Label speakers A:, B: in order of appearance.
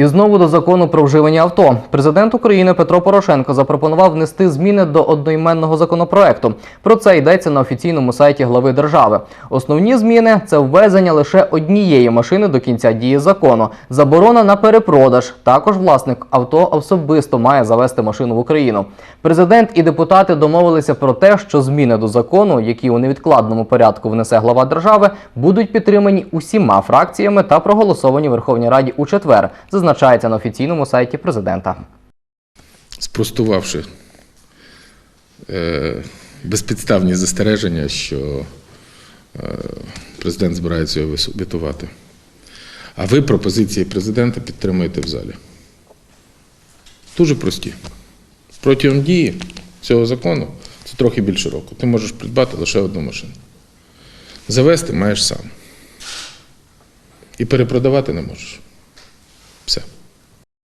A: І знову до закону про вживання авто. Президент України Петро Порошенко запропонував внести зміни до одноіменного законопроекту. Про це йдеться на офіційному сайті глави держави. Основні зміни це ввезення лише однієї машини до кінця дії закону, заборона на перепродаж. Також власник авто особисто має завести машину в Україну. Президент і депутати домовилися про те, що зміни до закону, які у невідкладному порядку внесе глава держави, будуть підтримані усіма фракціями та проголосовані в Верховній Раді у четвер. Зазначається на офіційному сайті президента.
B: спростувавши е, безпідставні застереження, що е, президент збирається його вітувати. А ви пропозиції президента підтримуєте в залі. Дуже прості. Протягом дії цього закону це трохи більше року. Ти можеш придбати лише одну машину. Завести маєш сам. І перепродавати не можеш.